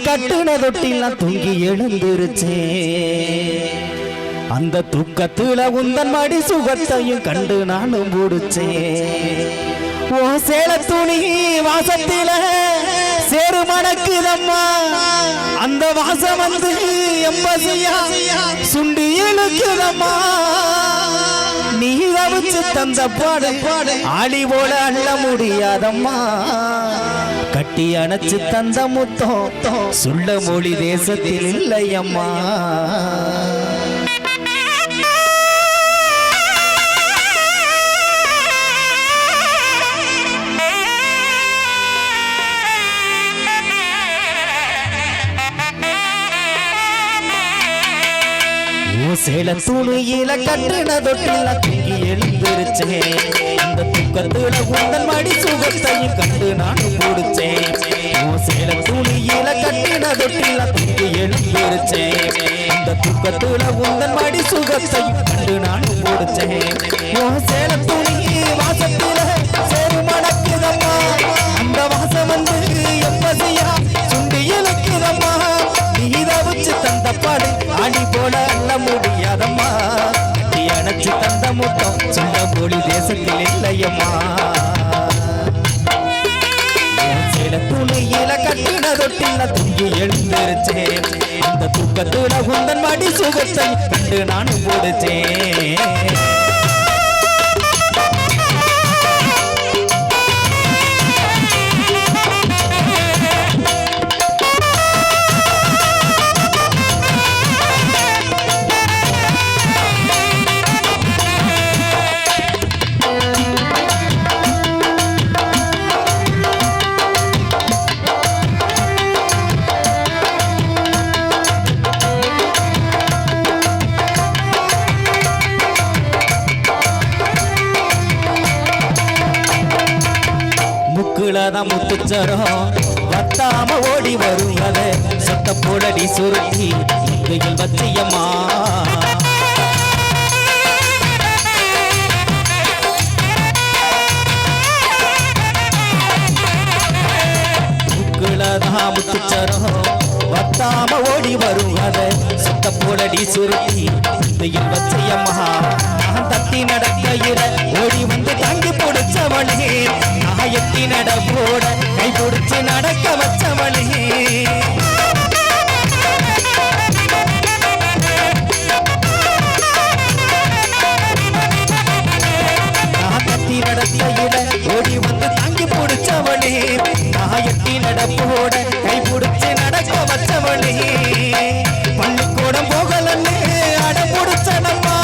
கட்டுன தொட்டிலாம் தூங்கி எழுந்திருச்சேன் அந்த தூக்கத்துல உந்தன் மடி சுகத்தையும் கண்டு நானும் முடிச்சேன் ஓ சேல துணி வாசத்தில சேரு மணக்குதம்மா அந்த வாசம் வந்து எம்பசியா சுண்டி இழுக்குதம்மா நீ அவிச்சு தந்த பாடு ஆளி போல அள்ள முடியாதம்மா. கட்டி அணைச்சு தந்த முத்தம். சுள்ள மொழி தேசத்தில் இல்லையம்மா. சேல துணியில கட்டுன தொட்டில தூங்கி எழுந்திருச்சேன். அந்த துக்கத்துல உந்தன் மடி சுகத்தையும் கண்டு நான் பிடிச்சேன் சேல துணியில கட்டின தொட்டில தூங்கி எழுந்திருச்சேன். அந்த துக்கத்துல உந்தன் மடி சுகத்தையும் கண்டு நான் பிடிச்சேன் சேல துணி முத்தம். சொந்த மொழி தேசத்தில் இல்லையம்மா. துணியில கட்டின தொட்டில தூங்கி எழுந்திருச்சேன். அந்த தூக்கத்துல உந்தன் மடி சுகத்தை கண்டு நானும் போடுச்சேன் முக்குலதான் முத்துச்சரம். வத்தாம ஓடி வருவத சொத்த போடடி சுருக்கி முகையில் வச்சியம்மா முக்குலதான் முத்துச்சரம். வத்தாம ஓடி வருவத சொத்த போடடி சுருக்கி முகையில் வச்சியம்மா நான் தட்டி நடக்கையில ஓடி வந்து தங்கி பிடிச்சவளே. நான் நட போட கை பிடிச்சு நடக்க வச்ச நான் தட்டி நடத்தையில ஓடி வந்து தங்கி பிடிச்சவளே. நான் எட்டி நட போட கை பிடிச்சு நடக்க வச்சவளே. பள்ளிக்கூடம் போகலன்னு அட பிடிச்சனம்மா.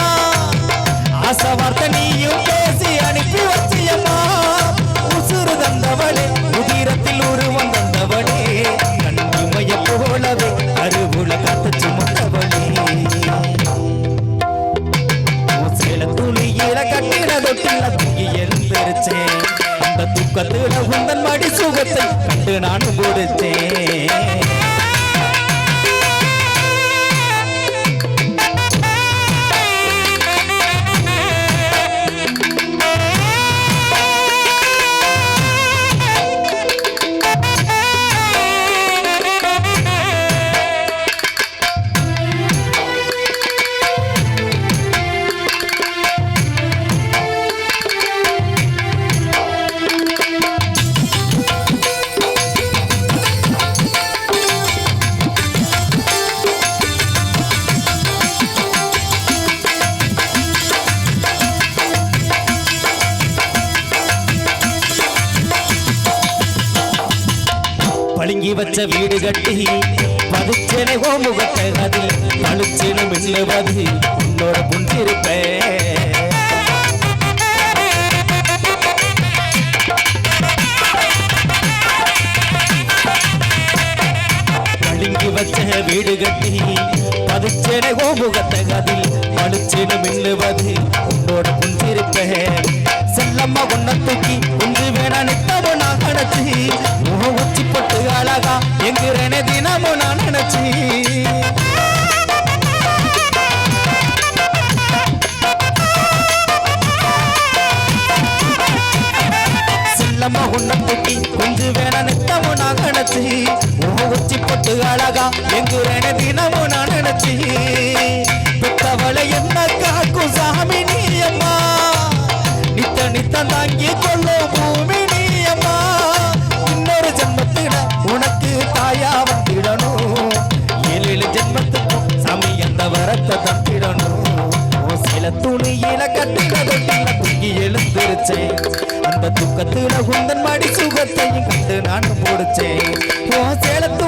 ஆசை வார்த்தை நீயும் பேசி அனுப்பி வச்சியம்மா. சுகத்தை கண்டு கொடுத்தேன் வச்ச வீடு கட்டி பதிச்சனை ஓ முகத்தை அதில் பளிச்செனு மின்னுவது உன்னோட புஞ்சிருப்பேன் பளிங்கி வச்ச வீடு கட்டி பதுச்சனை ஓ முகத்தை அதில் பளிச்செனு மின்னுவது உன்னோட புஞ்சிருப்பேன் செல்லம்மா உன்னை தூக்கி ஒன்று வேணா நித்தமும் நான் நினைச்சு முகம் போட்டு அழுறேன தினமும் நான் நினைச்சி. பெத்தவளை என்ன காக்கும் சாமி நீ அம்மா. நித்த நித்த தாங்கி கொள்ளும் பூமி நீ அம்மா. இன்னொரு ஜென்மத்தில உனக்கு தாயா வந்திடணும். ஏழு ஏழு ஜென்மத்துக்கும் சாமி அந்த வரத்தை தந்திடணும். சில துணியில கட்டுனதொட்டில தூங்கி எழுந்திருச்சேன். அந்த துக்கத்துல உந்தன் மடி சுகத்தையும் கண்டு நான் முடிச்சேன். சேலத்து